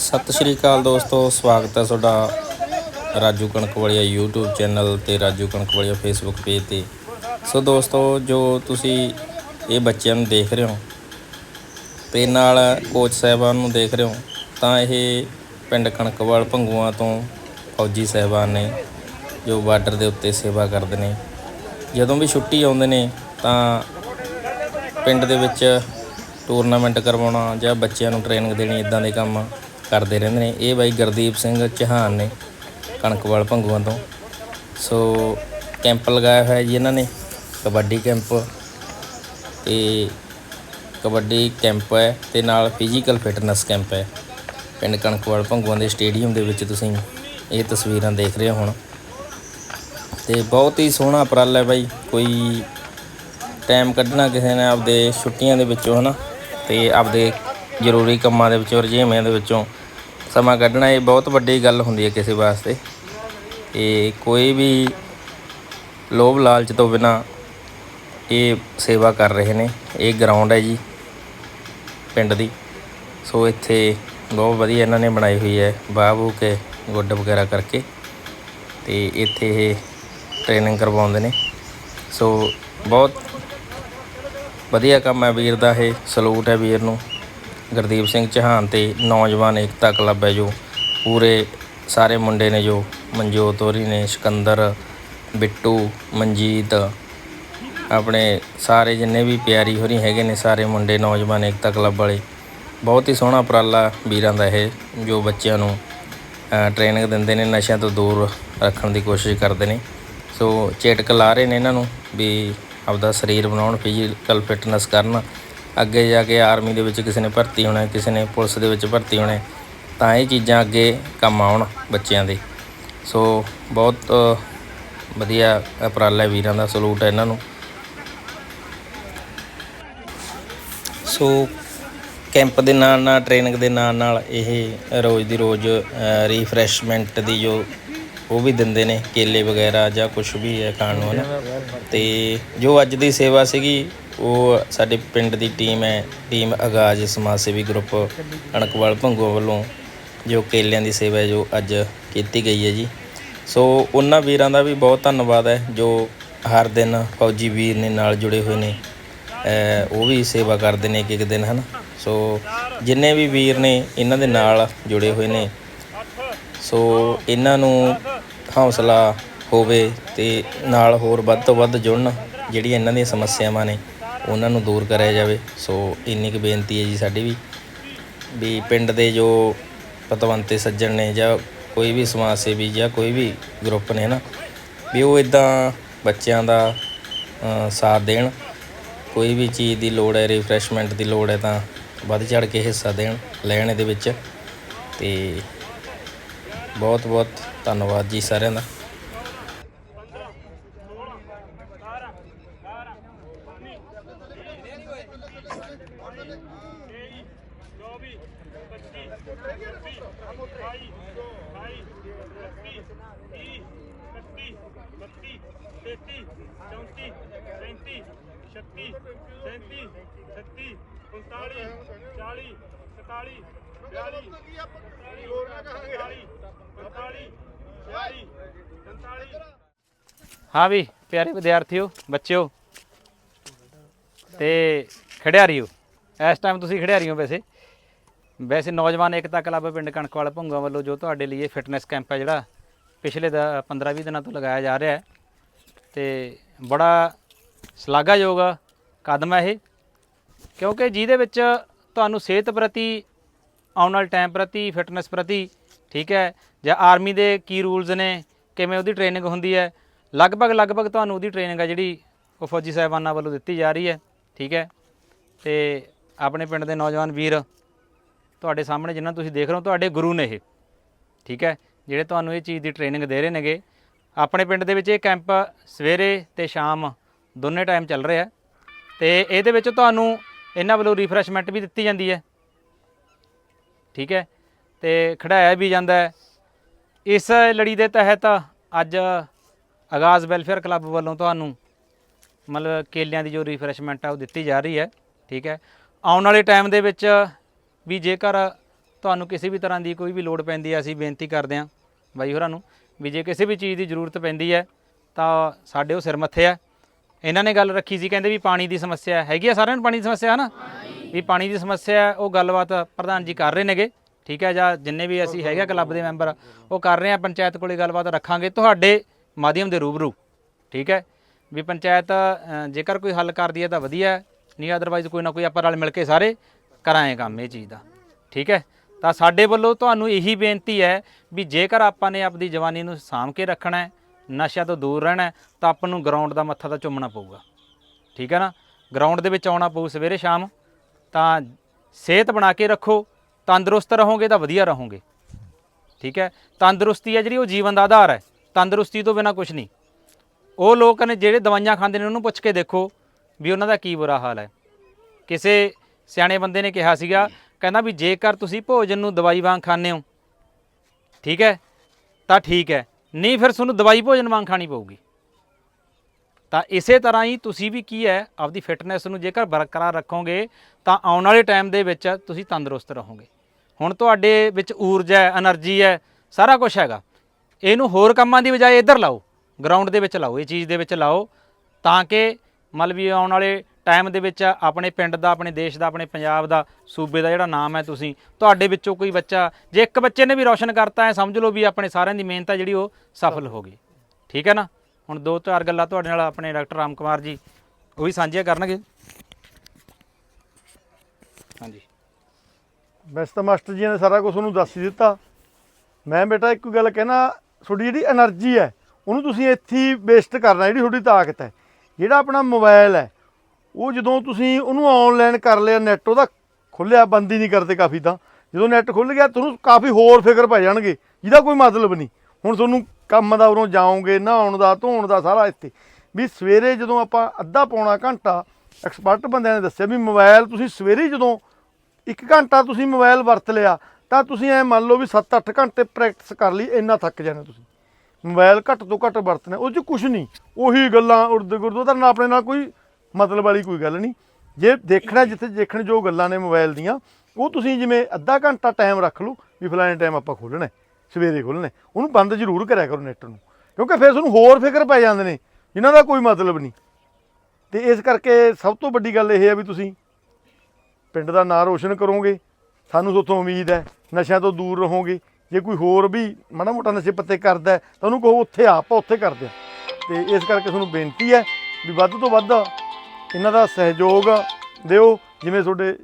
ਸਤਿ ਸ਼੍ਰੀ ਅਕਾਲ ਦੋਸਤੋ, ਸਵਾਗਤ ਹੈ ਤੁਹਾਡਾ ਰਾਜੂ ਕਣਕਵਾਲੀਆ YouTube ਚੈਨਲ ਤੇ, ਰਾਜੂ ਕਣਕਵਾਲੀਆ Facebook ਪੇਜ ਤੇ। ਸੋ ਦੋਸਤੋ, ਜੋ ਤੁਸੀਂ ਇਹ ਬੱਚਿਆਂ ਨੂੰ ਦੇਖ ਰਹੇ ਹੋ ਤੇ ਨਾਲ ਕੋਚ ਸਾਹਿਬਾਨ ਨੂੰ ਦੇਖ ਰਹੇ ਹੋ, ਤਾਂ ਇਹ ਪਿੰਡ ਕਣਕਵਾਲ ਭੰਗੂਆਂ ਤੋਂ ਫੌਜੀ ਸਾਹਿਬਾਨ ਨੇ, ਜੋ ਬਾਰਡਰ ਦੇ ਉੱਤੇ ਸੇਵਾ ਕਰਦੇ ਨੇ। ਜਦੋਂ ਵੀ ਛੁੱਟੀ ਆਉਂਦੇ ਨੇ, ਤਾਂ ਪਿੰਡ ਦੇ ਵਿੱਚ ਟੂਰਨਾਮੈਂਟ ਕਰਵਾਉਣਾ ਜਾਂ ਬੱਚਿਆਂ ਨੂੰ ਟ੍ਰੇਨਿੰਗ ਦੇਣੀ ਇਦਾਂ ਦੇ ਕੰਮ ਕਰਦੇ ਰਹਿੰਦੇ ਨੇ। ਇਹ ਬਾਈ ਗੁਰਦੀਪ ਸਿੰਘ ਚੌਹਾਨ ਨੇ ਕਣਕਵਾਲ ਭੰਗੂਆਂ ਤੋਂ। ਸੋ ਕੈਂਪ ਲਗਾਇਆ ਹੋਇਆ ਜੀ ਇਹਨਾਂ ਨੇ, ਕਬੱਡੀ ਕੈਂਪ। ਤੇ ਕਬੱਡੀ ਕੈਂਪ ਹੈ ਤੇ ਨਾਲ ਫਿਜ਼ੀਕਲ ਫਿਟਨੈਸ ਕੈਂਪ ਹੈ। ਪਿੰਡ ਕਣਕਵਾਲ ਭੰਗੂਆਂ ਦੇ ਸਟੇਡੀਅਮ ਦੇ ਵਿੱਚ ਤੁਸੀਂ ਇਹ ਤਸਵੀਰਾਂ ਦੇਖ ਰਹੇ ਹੋ ਹੁਣ। ਤੇ ਬਹੁਤ ਹੀ ਸੋਹਣਾ ਉਪਰਾਲਾ ਹੈ ਬਾਈ। ਕੋਈ ਟਾਈਮ ਕੱਢਣਾ ਕਿਸੇ ਨੇ ਆਪਦੇ ਛੁੱਟੀਆਂ ਦੇ ਵਿੱਚੋਂ ਹਨਾ, ਤੇ ਆਪਦੇ ਜ਼ਰੂਰੀ ਕੰਮਾਂ ਦੇ ਵਿੱਚੋਂ, ਰੁਝੇਵਿਆਂ ਦੇ ਵਿੱਚੋਂ ਸਮਾਂ ਕੱਢਣਾ ਇਹ ਬਹੁਤ ਵੱਡੀ ਗੱਲ ਹੁੰਦੀ ਹੈ ਕਿਸੇ ਵਾਸਤੇ। ਇਹ ਕੋਈ ਵੀ ਲੋਭ ਲਾਲਚ ਤੋਂ ਬਿਨਾ ਇਹ ਸੇਵਾ ਕਰ ਰਹੇ ਨੇ। ਇਹ ਗਰਾਊਂਡ ਹੈ ਜੀ, ਪਿੰਡ ਦੀ। ਸੋ ਇੱਥੇ ਬਹੁਤ ਵਧੀਆ ਇਹਨਾਂ ਨੇ ਬਣਾਈ ਹੋਈ ਹੈ, ਬਾਹ ਬੂ ਕੇ ਗੁੱਡ ਵਗੈਰਾ ਕਰਕੇ। ਤੇ ਇੱਥੇ ਇਹ ਟ੍ਰੇਨਿੰਗ ਕਰਵਾਉਂਦੇ ਨੇ। ਸੋ ਬਹੁਤ ਵਧੀਆ ਕੰਮ ਹੈ ਵੀਰ ਦਾ, ਇਹ ਸਲੂਟ ਹੈ ਵੀਰ ਨੂੰ। ਗੁਰਦੀਪ ਸਿੰਘ ਚੌਹਾਨ ਤੇ ਨੌਜਵਾਨ ਏਕਤਾ ਕਲੱਬ ਹੈ ਜੋ ਪੂਰੇ ਸਾਰੇ ਮੁੰਡੇ ਨੇ ਜੋ ਮਨਜੋਤ ਹੋਰੀ ਨੇ, ਸਿਕੰਦਰ, ਬਿੱਟੂ, ਮਨਜੀਤ, ਆਪਣੇ ਸਾਰੇ ਜਿੰਨੇ ਵੀ ਪਿਆਰੀ ਹੋਰੀ ਹੈਗੇ ਨੇ, ਸਾਰੇ ਮੁੰਡੇ ਨੌਜਵਾਨ ਏਕਤਾ ਕਲੱਬ ਵਾਲੇ। ਬਹੁਤ ਹੀ ਸੋਹਣਾ ਉਪਰਾਲਾ ਵੀਰਾਂ ਦਾ ਇਹ, ਜੋ ਬੱਚਿਆਂ ਨੂੰ ਟ੍ਰੇਨਿੰਗ ਦਿੰਦੇ ਨੇ, ਨਸ਼ਿਆਂ ਤੋਂ ਦੂਰ ਰੱਖਣ ਦੀ ਕੋਸ਼ਿਸ਼ ਕਰਦੇ ਨੇ। ਸੋ ਚੇਟਕ ਲਾ ਰਹੇ ਨੇ ਇਹਨਾਂ ਨੂੰ ਵੀ ਆਪਦਾ ਸਰੀਰ ਬਣਾਉਣ ਫਿਜ਼ੀਕਲ ਫਿਟਨੈਸ ਕਰਨ। ਅੱਗੇ ਜਾ ਕੇ ਆਰਮੀ ਦੇ ਵਿੱਚ ਕਿਸੇ ਨੇ ਭਰਤੀ ਹੋਣਾ, ਕਿਸੇ ਨੇ ਪੁਲਿਸ ਦੇ ਵਿੱਚ ਭਰਤੀ ਹੋਣਾ, ਤਾਂ ਇਹ ਚੀਜ਼ਾਂ ਅੱਗੇ ਕੰਮ ਆਉਣ ਬੱਚਿਆਂ ਦੇ। ਸੋ ਬਹੁਤ ਵਧੀਆ ਉਪਰਾਲਾ ਵੀਰਾਂ ਦਾ, ਸਲੂਟ ਹੈ ਇਹਨਾਂ ਨੂੰ। ਸੋ ਕੈਂਪ ਦੇ ਨਾਲ ਨਾਲ ਟ੍ਰੇਨਿੰਗ ਦੇ ਨਾਲ ਨਾਲ ਇਹ ਰੋਜ਼ ਦੀ ਰੋਜ਼ ਰੀਫਰੈਸ਼ਮੈਂਟ ਦੀ ਜੋ ਉਹ ਵੀ ਦਿੰਦੇ ਨੇ, ਕੇਲੇ ਵਗੈਰਾ ਜਾਂ ਕੁਝ ਵੀ ਹੈ ਖਾਣ ਨੂੰ, ਹਨਾ? ਤੇ ਜੋ ਅੱਜ ਦੀ ਸੇਵਾ ਸੀਗੀ ਉਹ ਸਾਡੇ ਪਿੰਡ ਦੀ ਟੀਮ ਹੈ, ਟੀਮ ਆਗਾਜ਼ ਸਮਾਜ ਸੇਵੀ ਗਰੁੱਪ ਅਣਕਵਾਲ ਭੰਗੋ ਵੱਲੋਂ ਜੋ ਕੇਲਿਆਂ ਦੀ ਸੇਵਾ ਜੋ ਅੱਜ ਕੀਤੀ ਗਈ ਹੈ ਜੀ। ਸੋ ਉਹਨਾਂ ਵੀਰਾਂ ਦਾ ਵੀ ਬਹੁਤ ਧੰਨਵਾਦ ਹੈ, ਜੋ ਹਰ ਦਿਨ ਫੌਜੀ ਵੀਰ ਨੇ ਨਾਲ ਜੁੜੇ ਹੋਏ ਨੇ ਉਹ ਵੀ ਸੇਵਾ ਕਰਦੇ ਨੇ ਇੱਕ ਇੱਕ ਦਿਨ, ਹਨ। ਸੋ ਜਿੰਨੇ ਵੀ ਵੀਰ ਨੇ, ਇਹਨਾਂ ਦੇ ਨਾਲ ਜੁੜੇ ਹੋਏ ਨੇ। ਸੋ ਇਹਨਾਂ ਨੂੰ ਹੌਸਲਾ ਹੋਵੇ ਤੇ ਨਾਲ ਹੋਰ ਵੱਧ ਤੋਂ ਵੱਧ ਜੁੜਨ ਜਿਹੜੀਆਂ ਇਹਨਾਂ ਦੀਆਂ ਸਮੱਸਿਆਵਾਂ ਨੇ। ਉਹਨਾਂ ਨੂੰ ਦੂਰ ਕਰਿਆ ਜਾਵੇ। ਸੋ ਇੰਨੀ ਕੁ ਬੇਨਤੀ ਹੈ ਜੀ ਸਾਡੀ ਵੀ ਵੀ ਪਿੰਡ ਦੇ ਜੋ ਪਤਵੰਤੇ ਸੱਜਣ ਨੇ ਜਾਂ ਕੋਈ ਵੀ ਸਮਾਜ ਸੇਵੀ ਜਾਂ ਕੋਈ ਵੀ ਗਰੁੱਪ ਨੇ ਨਾ ਵੀ ਉਹ ਇਦਾਂ ਬੱਚਿਆਂ ਦਾ ਸਾਥ ਦੇਣ। ਕੋਈ ਵੀ ਚੀਜ਼ ਦੀ ਲੋੜ ਹੈ ਰਿਫਰੈਸ਼ਮੈਂਟ ਦੀ ਲੋੜ ਹੈ ਤਾਂ ਵੱਧ ਚੜ ਕੇ ਹਿੱਸਾ ਦੇਣ, ਲੈਣ ਇਹਦੇ ਵਿੱਚ। ਤੇ ਬਹੁਤ ਬਹੁਤ ਧੰਨਵਾਦ ਜੀ ਸਾਰਿਆਂ ਦਾ। ਹਾਂ ਵੀ ਪਿਆਰੇ ਵਿਦਿਆਰਥੀਓ ਬੱਚਿਓ ਤੇ ਖਿਡਾਰੀਓ। ਇਸ ਟਾਈਮ ਤੁਸੀਂ ਖਿਡਾਰੀ ਹੋ ਵੈਸੇ। ਵੈਸੇ ਨੌਜਵਾਨ ਏਕਤਾ ਕਲੱਬ ਪਿੰਡ ਕਣਕਵਾਲ ਭੁੰਗਾ ਵੱਲੋਂ ਜੋ ਤੁਹਾਡੇ ਲਈ ਇਹ ਫਿਟਨੈਸ ਕੈਂਪ ਹੈ ਜਿਹੜਾ ਪਿਛਲੇ 15-20 ਦਿਨਾਂ ਤੋਂ ਲਗਾਇਆ ਜਾ ਰਿਹਾ ਹੈ। ਤੇ ਬੜਾ ਸ਼ਲਾਘਾਯੋਗ ਕਦਮ ਹੈ ਇਹ। ਕਿਉਂਕਿ ਜਿਹਦੇ ਵਿੱਚ ਤੁਹਾਨੂੰ ਸਿਹਤ ਪ੍ਰਤੀ, ਆਉਣ ਵਾਲੇ ਟਾਈਮ ਪ੍ਰਤੀ ਫਿਟਨੈਸ ਪ੍ਰਤੀ ਠੀਕ ਹੈ, ਜਾਂ ਆਰਮੀ ਦੇ ਕੀ ਰੂਲਸ ਨੇ, ਕਿਵੇਂ ਉਹਦੀ ਟ੍ਰੇਨਿੰਗ ਹੁੰਦੀ ਹੈ, ਲਗਭਗ ਲਗਭਗ ਤੁਹਾਨੂੰ ਉਹਦੀ ਟ੍ਰੇਨਿੰਗ ਹੈ ਜਿਹੜੀ ਉਹ ਫੌਜੀ ਸਾਹਿਬਾਨਾਂ ਵੱਲੋਂ ਦਿੱਤੀ ਜਾ ਰਹੀ ਹੈ, ਠੀਕ ਹੈ। ਤੇ ਆਪਣੇ ਪਿੰਡ ਦੇ ਨੌਜਵਾਨ ਵੀਰ ਤੁਹਾਡੇ ਸਾਹਮਣੇ ਜਿਨ੍ਹਾਂ ਨੂੰ ਤੁਸੀਂ ਦੇਖ ਰਹੇ ਹੋ, ਤੁਹਾਡੇ ਗੁਰੂ ਨੇ ਇਹ। ਠੀਕ ਹੈ? ਜਿਹੜੇ ਤੁਹਾਨੂੰ ਇਹ ਚੀਜ਼ ਦੀ ਟ੍ਰੇਨਿੰਗ ਦੇ ਰਹੇ ਨੇਗੇ, ਆਪਣੇ ਪਿੰਡ ਦੇ ਵਿੱਚ ਇਹ ਕੈਂਪ ਸਵੇਰੇ ਤੇ ਸ਼ਾਮ ਦੋਨੇ ਟਾਈਮ ਚੱਲ ਰਿਹਾ ਹੈ ਤੇ ਇਹਦੇ ਵਿੱਚ ਤੁਹਾਨੂੰ ਇਹਨਾਂ ਵੱਲੋਂ ਰਿਫਰੈਸ਼ਮੈਂਟ ਵੀ ਦਿੱਤੀ ਜਾਂਦੀ ਹੈ। ਠੀਕ ਹੈ? ਤੇ ਖੜਾਇਆ ਵੀ ਜਾਂਦਾ ਹੈ। ਇਸ ਲੜੀ ਦੇ ਤਹਿਤ ਅੱਜ ਆਗਾਜ਼ ਵੈਲਫੇਅਰ ਕਲੱਬ ਵੱਲੋਂ ਤੁਹਾਨੂੰ ਮਤਲਬ ਕੇਲਿਆਂ ਦੀ ਜੋ ਰਿਫਰੈਸ਼ਮੈਂਟ ਆ ਉਹ ਦਿੱਤੀ ਜਾ ਰਹੀ ਹੈ। ਠੀਕ ਹੈ? ਆਉਣ ਵਾਲੇ ਟਾਈਮ ਦੇ ਵਿੱਚ ਵੀ ਜੇਕਰ ਤੁਹਾਨੂੰ ਕਿਸੇ ਵੀ ਤਰ੍ਹਾਂ ਦੀ ਕੋਈ ਵੀ ਲੋੜ ਪੈਂਦੀ ਹੈ, ਅਸੀਂ ਬੇਨਤੀ ਕਰਦੇ ਹਾਂ ਬਾਈ ਹੋਰਾਂ ਨੂੰ ਵੀ ਜੇ ਕਿਸੇ ਵੀ ਚੀਜ਼ ਦੀ ਜ਼ਰੂਰਤ ਪੈਂਦੀ ਹੈ, ਤਾਂ ਸਾਡੇ ਉਹ ਸਿਰ ਮੱਥੇ ਆ ਇਹਨਾਂ ਨੇ ਗੱਲ ਰੱਖੀ ਸੀ, ਕਹਿੰਦੇ ਵੀ ਪਾਣੀ ਦੀ ਸਮੱਸਿਆ ਹੈਗੀ ਆ ਸਾਰਿਆਂ ਨੂੰ ਪਾਣੀ ਦੀ ਸਮੱਸਿਆ ਹੈ ਨਾ ਵੀ ਪਾਣੀ ਦੀ ਸਮੱਸਿਆ ਉਹ ਗੱਲਬਾਤ ਪ੍ਰਧਾਨ ਜੀ ਕਰ ਰਹੇ ਨੇਗੇ, ਠੀਕ ਹੈ? ਜਾਂ ਜਿੰਨੇ ਵੀ ਅਸੀਂ ਹੈਗੇ ਆ ਕਲੱਬ ਦੇ ਮੈਂਬਰ, ਉਹ ਕਰ ਰਹੇ ਆ, ਪੰਚਾਇਤ ਕੋਲੇ ਗੱਲਬਾਤ ਰੱਖਾਂਗੇ ਤੁਹਾਡੇ ਮਾਧਿਅਮ ਦੇ ਰੂਬਰੂ, ਠੀਕ ਹੈ? ਵੀ ਪੰਚਾਇਤ ਜੇਕਰ ਕੋਈ ਹੱਲ ਕਰਦੀ ਹੈ ਤਾਂ ਵਧੀਆ ਨਹੀਂ ਅਦਰਵਾਈਜ਼ ਕੋਈ ਨਾ ਕੋਈ ਆਪਾਂ ਨਾਲ ਮਿਲ ਕੇ ਸਾਰੇ ਕਰਾਂਗੇ ਕੰਮ ਇਹ ਚੀਜ਼ ਦਾ। ਠੀਕ ਹੈ? ਤਾਂ ਸਾਡੇ ਵੱਲੋਂ ਤੁਹਾਨੂੰ ਇਹੀ ਬੇਨਤੀ ਹੈ ਵੀ ਜੇਕਰ ਆਪਾਂ ਨੇ ਆਪਣੀ ਜਵਾਨੀ ਨੂੰ ਸਾਂਭ ਕੇ ਰੱਖਣਾ ਹੈ ਨਸ਼ਿਆਂ ਤੋਂ ਦੂਰ ਰਹਿਣਾ ਹੈ, ਤਾਂ ਆਪਾਂ ਨੂੰ ਗਰਾਊਂਡ ਦਾ ਮੱਥਾ ਤਾਂ ਚੁੰਮਣਾ ਪਊਗਾ। ਠੀਕ ਹੈ ਨਾ? ਗਰਾਊਂਡ ਦੇ ਵਿੱਚ ਆਉਣਾ ਪਊ ਸਵੇਰੇ ਸ਼ਾਮ ਤਾਂ ਸਿਹਤ ਬਣਾ ਕੇ ਰੱਖੋ ਤੰਦਰੁਸਤ ਰਹੋਗੇ ਤਾਂ ਵਧੀਆ ਰਹੋਗੇ। ਠੀਕ ਹੈ? ਤੰਦਰੁਸਤੀ ਹੈ ਜਿਹੜੀ ਉਹ ਜੀਵਨ ਦਾ ਆਧਾਰ ਹੈ। ਤੰਦਰੁਸਤੀ ਤੋਂ ਬਿਨਾ ਕੁਝ ਨਹੀਂ। ਉਹ ਲੋਕ ਨੇ ਜਿਹੜੇ ਦਵਾਈਆਂ ਖਾਂਦੇ ਨੇ ਉਹਨੂੰ ਪੁੱਛ ਕੇ ਦੇਖੋ ਵੀ ਉਹਨਾਂ ਦਾ ਕੀ ਬੁਰਾ ਹਾਲ ਹੈ। ਕਿਸੇ ਸਿਆਣੇ ਬੰਦੇ ਨੇ ਕਿਹਾ ਸੀਗਾ, ਕਹਿੰਦਾ ਵੀ ਜੇਕਰ ਤੁਸੀਂ ਭੋਜਨ ਨੂੰ ਦਵਾਈ ਵਾਂਗ ਖਾਂਦੇ ਹੋ, ਠੀਕ ਹੈ, ਤਾਂ ਠੀਕ ਹੈ, ਨਹੀਂ ਫਿਰ ਤੁਹਾਨੂੰ ਦਵਾਈ ਭੋਜਨ ਵਾਂਗ ਖਾਣੀ ਪਊਗੀ। ਤਾਂ ਇਸੇ ਤਰ੍ਹਾਂ ਹੀ ਤੁਸੀਂ ਵੀ ਕੀ ਹੈ, ਆਪਦੀ ਫਿਟਨੈਸ ਨੂੰ ਜੇਕਰ ਬਰਕਰਾਰ ਰੱਖੋਗੇ, ਤਾਂ ਆਉਣ ਵਾਲੇ ਟਾਈਮ ਦੇ ਵਿੱਚ ਤੁਸੀਂ ਤੰਦਰੁਸਤ ਰਹੋਗੇ। ਹੁਣ ਤੁਹਾਡੇ ਵਿੱਚ ਊਰਜਾ ਹੈ એનર્ਜੀ ਹੈ, ਸਾਰਾ ਕੁਝ ਹੈਗਾ। ਇਹਨੂੰ ਹੋਰ ਕੰਮਾਂ ਦੀ ਬਜਾਏ ਇੱਧਰ ਲਾਓ, ਗਰਾਊਂਡ ਦੇ ਵਿੱਚ ਲਾਓ, ਇਹ ਚੀਜ਼ ਦੇ ਵਿੱਚ ਲਾਓ, ਤਾਂ ਕਿ ਮਤਲਬ ਵੀ ਆਉਣ ਵਾਲੇ ਟਾਈਮ ਦੇ ਵਿੱਚ ਆਪਣੇ ਪਿੰਡ ਦਾ, ਆਪਣੇ ਦੇਸ਼ ਦਾ, ਆਪਣੇ ਪੰਜਾਬ ਦਾ, ਸੂਬੇ ਦਾ ਜਿਹੜਾ ਨਾਮ ਹੈ ਤੁਸੀਂ, ਤੁਹਾਡੇ ਵਿੱਚੋਂ ਕੋਈ ਬੱਚਾ, ਜੇ ਇੱਕ ਬੱਚੇ ਨੇ ਵੀ ਰੌਸ਼ਨ ਕਰਤਾ ਹੈ ਸਮਝ ਲਓ ਵੀ ਆਪਣੇ ਸਾਰਿਆਂ ਦੀ ਮਿਹਨਤ ਹੈ ਜਿਹੜੀ ਉਹ ਸਫਲ ਹੋ ਗਈ। ਠੀਕ ਹੈ ਨਾ? ਹੁਣ ਦੋ ਚਾਰ ਗੱਲਾਂ ਤੁਹਾਡੇ ਨਾਲ ਆਪਣੇ ਡਾਕਟਰ ਰਾਮ ਕੁਮਾਰ ਜੀ, ਉਹ ਵੀ ਸਾਂਝੀਆਂ ਕਰਨਗੇ। ਹਾਂਜੀ। ਵੈਸੇ ਤਾਂ ਮਾਸਟਰ ਜੀ ਨੇ ਸਾਰਾ ਕੁਝ ਉਹਨੂੰ ਦੱਸ ਹੀ ਦਿੱਤਾ। ਮੈਂ ਬੇਟਾ ਇੱਕ ਗੱਲ ਕਹਿਣਾ, ਤੁਹਾਡੀ ਜਿਹੜੀ એનર્ਜੀ ਹੈ, ਉਹਨੂੰ ਤੁਸੀਂ ਇੱਥੇ ਵੇਸਟ ਕਰਨਾ, ਜਿਹੜੀ ਤੁਹਾਡੀ ਤਾਕਤ ਹੈ। ਜਿਹੜਾ ਆਪਣਾ ਮੋਬਾਈਲ ਹੈ, ਉਹ ਜਦੋਂ ਤੁਸੀਂ ਉਹਨੂੰ ਆਨਲਾਈਨ ਕਰ ਲਿਆ ਨੈਟ ਉਹਦਾ ਖੁੱਲਿਆ, ਬੰਦ ਹੀ ਨਹੀਂ ਕਰਦੇ ਕਾਫੀ ਤਾਂ। ਜਦੋਂ ਨੈਟ ਖੁੱਲ ਗਿਆ ਤੁਹਾਨੂੰ ਕਾਫੀ ਹੋਰ ਫਿਕਰ ਪੈ ਜਾਣਗੇ। ਜਿਹਦਾ ਕੋਈ ਮਤਲਬ ਨਹੀਂ। ਹੁਣ ਤੁਹਾਨੂੰ ਕੰਮ ਦਾ ਉਰੋਂ ਜਾਓਗੇ, ਨਹਾਉਣ ਦਾ, ਧੋਣ ਦਾ, ਸਾਰਾ ਇੱਥੇ। ਵੀ ਸਵੇਰੇ ਜਦੋਂ ਆਪਾਂ ਅੱਧਾ ਪੌਣਾ ਘੰਟਾ ਐਕਸਪਰਟ ਬੰਦਿਆਂ ਨੇ ਦੱਸਿਆ ਵੀ ਮੋਬਾਈਲ ਤੁਸੀਂ ਸਵੇਰੇ ਜਦੋਂ ਇੱਕ ਘੰਟਾ ਤੁਸੀਂ ਮੋਬਾਈਲ ਵਰਤ ਲਿਆ, ਤਾਂ ਤੁਸੀਂ ਐ ਮੰਨ ਲਓ ਵੀ 7-8 ਘੰਟੇ ਪ੍ਰੈਕਟਿਸ ਕਰ ਲਈ, ਇੰਨਾ ਥੱਕ ਜਾਣਾ ਤੁਸੀਂ। ਮੋਬਾਈਲ ਘੱਟ ਤੋਂ ਘੱਟ ਵਰਤਣਾ, ਉਹ 'ਚ ਕੁਝ ਨਹੀਂ। ਉਹੀ ਗੱਲਾਂ ਉਰਦ ਗੁਰਦ ਉਹਦਾ ਨਾਲ ਆਪਣੇ ਨਾਲ ਕੋਈ ਮਤਲਬ ਵਾਲੀ ਕੋਈ ਗੱਲ ਨਹੀਂ। ਜੇ ਦੇਖਣਾ ਜਿੱਥੇ ਦੇਖਣ ਜੋ ਗੱਲਾਂ ਨੇ ਮੋਬਾਈਲ ਦੀਆਂ, ਉਹ ਤੁਸੀਂ ਜਿਵੇਂ ਅੱਧਾ ਘੰਟਾ ਟਾਈਮ ਰੱਖ ਲਓ ਵੀ ਫਲਾਣੇ ਟਾਈਮ ਆਪਾਂ ਖੋਲਣਾ ਸਵੇਰੇ ਖੋਲਣਾ ਉਹਨੂੰ ਬੰਦ ਜ਼ਰੂਰ ਕਰਿਆ ਕਰੋ ਨੈਟ ਨੂੰ, ਕਿਉਂਕਿ ਫਿਰ ਤੁਹਾਨੂੰ ਹੋਰ ਫਿਕਰ ਪੈ ਜਾਂਦੇ ਨੇ, ਜਿਨ੍ਹਾਂ ਦਾ ਕੋਈ ਮਤਲਬ ਨਹੀਂ। ਤੇ ਇਸ ਕਰਕੇ ਸਭ ਤੋਂ ਵੱਡੀ ਗੱਲ ਇਹ ਹੈ ਵੀ ਤੁਸੀਂ ਪਿੰਡ ਦਾ ਨਾਂ ਰੋਸ਼ਨ ਕਰੋਗੇ। ਸਾਨੂੰ ਤੁਹਾਤੋਂ ਉਮੀਦ ਹੈ, ਨਸ਼ਿਆਂ ਤੋਂ ਦੂਰ ਰਹੋਗੇ। ਜੇ ਕੋਈ ਹੋਰ ਵੀ ਮਾੜਾ ਮੋਟਾ ਨਸ਼ੇ ਪੱਤੇ ਕਰਦਾ ਤਾਂ ਉਹਨੂੰ ਕਹੋ ਉੱਥੇ ਆ, ਆਪਾਂ ਉੱਥੇ ਕਰਦੇ ਹਾਂ। ਤੇ ਇਸ ਕਰਕੇ ਤੁਹਾਨੂੰ ਬੇਨਤੀ ਹੈ ਵੀ ਵੱਧ ਤੋਂ ਵੱਧ ਇਹਨਾਂ ਦਾ ਸਹਿਯੋਗ ਦਿਓ ਜਿਵੇਂ ਤੁਹਾਡੇ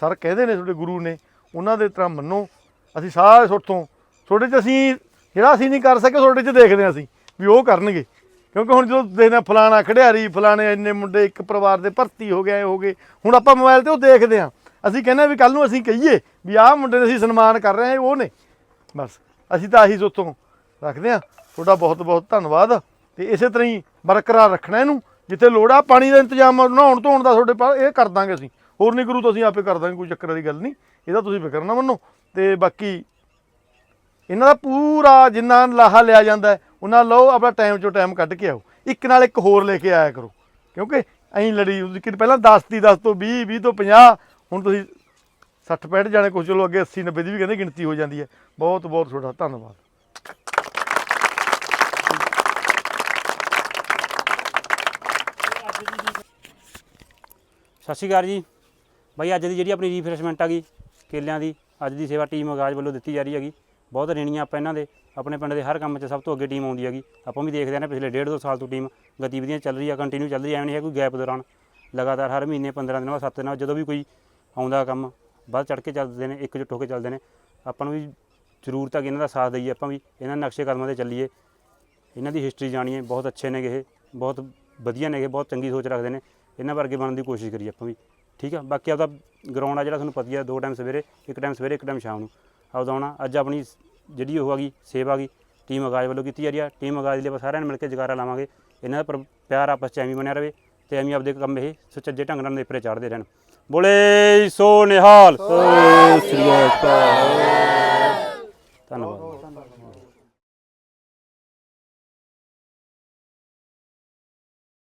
ਸਰ ਕਹਿੰਦੇ ਨੇ ਤੁਹਾਡੇ ਗੁਰੂ ਨੇ ਉਹਨਾਂ ਦੇ ਤਰ੍ਹਾਂ ਮੰਨੋ। ਅਸੀਂ ਸਾਰੇ ਤੁਹਾਡੇ ਤੋਂ ਤੁਹਾਡੇ 'ਚ ਅਸੀਂ ਜਿਹੜਾ ਅਸੀਂ ਨਹੀਂ ਕਰ ਸਕੇ ਤੁਹਾਡੇ 'ਚ ਦੇਖਦੇ ਹਾਂ ਅਸੀਂ ਵੀ ਉਹ ਕਰਨਗੇ। ਕਿਉਂਕਿ ਹੁਣ ਜਦੋਂ ਦੇਖਦੇ ਹਾਂ ਫਲਾਣਾ ਖਿਡਾਰੀ ਫਲਾਣੇ ਇੰਨੇ ਮੁੰਡੇ ਇੱਕ ਪਰਿਵਾਰ ਦੇ ਭਰਤੀ ਹੋ ਗਏ ਹੋ ਗਏ। ਹੁਣ ਆਪਾਂ ਮੋਬਾਈਲ ਤੇ ਉਹ ਦੇਖਦੇ ਹਾਂ। ਅਸੀਂ ਕਹਿੰਦੇ ਹਾਂ ਵੀ ਕੱਲ ਨੂੰ ਅਸੀਂ ਕਹੀਏ ਵੀ ਆਹ ਮੁੰਡੇ ਦਾ ਅਸੀਂ ਸਨਮਾਨ ਕਰ ਰਹੇ ਹਾਂ ਉਹ ਨੇ। ਬਸ। ਅਸੀਂ ਤਾਂ ਆਹੀ ਸੋਤੋਂ ਰੱਖਦੇ ਹਾਂ। ਤੁਹਾਡਾ ਬਹੁਤ ਬਹੁਤ ਧੰਨਵਾਦ। ਤੇ ਇਸੇ ਤਰ੍ਹਾਂ ਹੀ ਬਰਕਰਾਰ ਰੱਖਣਾ ਇਹਨੂੰ। ਜਿੱਥੇ ਲੋੜ ਆ, ਪਾਣੀ ਦਾ ਇੰਤਜ਼ਾਮ ਨਹਾਉਣ ਧੋਣ ਦਾ ਤੁਹਾਡੇ ਪਾਸ ਇਹ ਕਰ ਦਾਂਗੇ ਅਸੀਂ। ਹੋਰ ਨਹੀਂ ਕਰੂ ਤੁਸੀਂ ਆਪੇ ਕਰ ਦਾਂਗੇ, ਕੋਈ ਚੱਕਰ ਵਾਲੀ ਗੱਲ ਨਹੀਂ ਇਹਦਾ ਤੁਸੀਂ ਫਿਕਰ ਨਾ ਮੰਨੋ। ਤੇ ਬਾਕੀ ਇਹਨਾਂ ਦਾ ਪੂਰਾ ਜਿੰਨਾ ਲਾਹਾ ਲਿਆ ਜਾਂਦਾ ਉਹਨਾਂ ਲਓ, ਆਪਣਾ ਟਾਈਮ ਚੋਂ ਟਾਈਮ ਕੱਢ ਕੇ ਆਓ। ਇੱਕ ਨਾਲ ਇੱਕ ਹੋਰ ਲੈ ਕੇ ਆਇਆ ਕਰੋ। ਕਿਉਂਕਿ ਐਂ ਲੜੀ ਹੁੰਦੀ ਕਿ ਪਹਿਲਾਂ 10 ਦੀ 10 ਤੋਂ 20 20 ਤੋਂ 50 ਹੁਣ ਤੁਸੀਂ 60 65 ਜਾਣੇ ਕੁਝ ਚਲੋ ਅੱਗੇ 80 90 ਦੀ ਵੀ ਕਹਿੰਦੇ ਗਿਣਤੀ ਹੋ ਜਾਂਦੀ ਹੈ। ਬਹੁਤ ਬਹੁਤ ਤੁਹਾਡਾ ਧੰਨਵਾਦ। ਸਤਿ ਸ਼੍ਰੀ ਅਕਾਲ ਜੀ। ਬਾਈ, ਅੱਜ ਦੀ ਜਿਹੜੀ ਆਪਣੀ ਰੀਫਰੈਸ਼ਮੈਂਟ ਆ ਗਈ, ਕੇਲਿਆਂ ਦੀ, ਅੱਜ ਦੀ ਸੇਵਾ ਟੀਮ ਆਗਾਜ਼ ਵੱਲੋਂ ਦਿੱਤੀ ਜਾ ਰਹੀ ਹੈਗੀ। ਬਹੁਤ ਰੇਣੀਆਂ ਆਪਾਂ ਇਹਨਾਂ ਦੇ, ਆਪਣੇ ਪਿੰਡ ਦੇ ਹਰ ਕੰਮ 'ਚ ਸਭ ਤੋਂ ਅੱਗੇ ਟੀਮ ਆਉਂਦੀ ਹੈਗੀ। ਆਪਾਂ ਵੀ ਦੇਖਦੇ ਨੇ, ਪਿਛਲੇ ਡੇਢ ਦੋ ਸਾਲ ਤੋਂ ਟੀਮ ਗਤੀਵਿਧੀਆਂ ਚੱਲ ਰਹੀ ਆ ਕੰਟੀਨਿਊ ਚੱਲ ਰਹੀ ਐਵੇਂ ਨਹੀਂ ਹੈ ਕੋਈ ਗੈਪ ਦੌਰਾਨ। ਲਗਾਤਾਰ ਹਰ ਮਹੀਨੇ 15 ਦਿਨਾਂ ਬਾਅਦ 7 ਦਿਨਾਂ ਬਾਅਦ ਜਦੋਂ ਵੀ ਕੋਈ ਆਉਂਦਾ ਕੰਮ ਵੱਧ ਚੜ ਕੇ ਚੱਲਦੇ ਨੇ ਇਕਜੁੱਟ ਹੋ ਕੇ ਚੱਲਦੇ ਨੇ। ਆਪਾਂ ਨੂੰ ਵੀ ਜ਼ਰੂਰਤ ਆ ਕਿ ਇਹਨਾਂ ਦਾ ਸਾਥ ਦਈਏ, ਆਪਾਂ ਵੀ ਇਹਨਾਂ ਨਕਸ਼ੇ ਕਦਮਾਂ ਤੇ ਚੱਲੀਏ। ਇਹਨਾਂ ਦੀ ਹਿਸਟਰੀ ਜਾਣੀਏ, ਬਹੁਤ ਅੱਛੇ ਨੇਗੇ ਇਹ, ਬਹੁਤ ਵਧੀਆ ਨੇਗੇ, ਬਹੁਤ ਚੰਗੀ ਸੋਚ ਰੱਖਦੇ ਨੇ। ਇਹਨਾਂ ਵਰਗੇ ਬਣਨ ਦੀ ਕੋਸ਼ਿਸ਼ ਕਰੀਏ ਆਪਾਂ ਵੀ, ਠੀਕ ਆ? ਬਾਕੀ ਆਪਦਾ ਗਰਾਊਂਡ ਆ ਜਿਹੜਾ ਤੁਹਾਨੂੰ ਪਤਾ ਹੀ ਆ, ਦੋ ਟਾਈਮ ਸਵੇਰੇ, ਇੱਕ ਟਾਈਮ ਸਵੇਰੇ, ਇੱਕ ਟਾਈਮ ਸ਼ਾਮ ਨੂੰ। ਆਪਦਾ ਆਉਣਾ ਅੱਜ ਆਪਣੀ ਜਿਹੜੀ ਉਹ ਆ ਗਈ, ਸੇਵਾ ਗਈ ਟੀਮ ਆਗਾਜ਼ ਵੱਲੋਂ ਕੀਤੀ ਜਾ ਰਹੀ ਆ। ਟੀਮ ਆਗਾਜ਼ ਲਈ ਆਪਾਂ ਸਾਰਿਆਂ ਨੇ ਮਿਲ ਕੇ ਜਗਾਰਾ ਲਾਵਾਂਗੇ। ਇਹਨਾਂ ਦਾ ਪਰ- ਪਿਆਰ ਆਪਸ ਚ ਐਵੇਂ ਬਣਿਆ ਰਵੇ ਤੇ ਐਵੇਂ ਆਪਦੇ ਕੰਮ ਇਹ ਸੁਚੱਜੇ ਢੰਗ ਨਾਲ ਨੇਪਰੇ ਚਾੜਦੇ ਰਹਿਣ। ਬੋਲੇ ਸੋ ਨਿਹਾਲ। ਸੋ ਸ੍ਰੀ ਅਕਾਲ। ਧੰਨਵਾਦ।